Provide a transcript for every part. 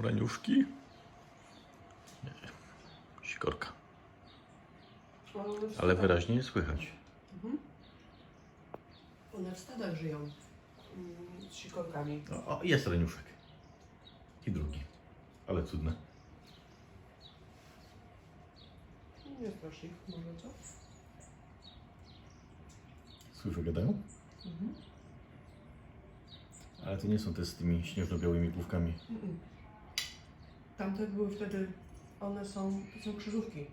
Są raniuszki. Nie. Sikorka. Ale wyraźnie nie słychać. One w stadach żyją mm, z sikorkami. O, o, jest raniuszek. I drugi. Ale cudne. Nie strasz ich, może co? Słyszę, gadają? Mhm. Ale to nie są te z tymi śnieżno-białymi główkami. Mm-mm. Tamte były wtedy, one są, to są krzyżówki.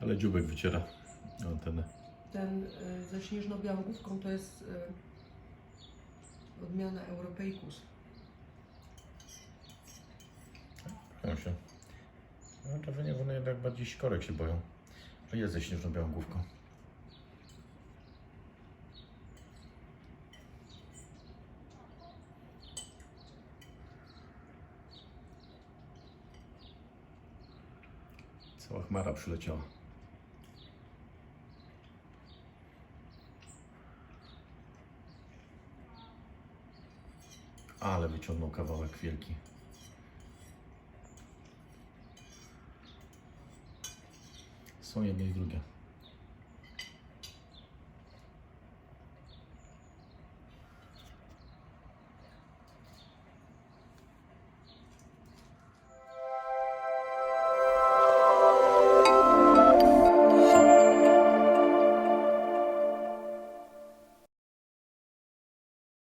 Ale dziubek wyciera antenę. Ten y, ze śnieżno-białą główką to jest y, odmiana Europeicus. Boją się. Mam wrażenie, że one jednak bardziej sikorek się boją. Że jest ze śnieżno-białą główką. Cała chmara przyleciała. Ale wyciągnął kawałek wielki. Są jedno i drugie.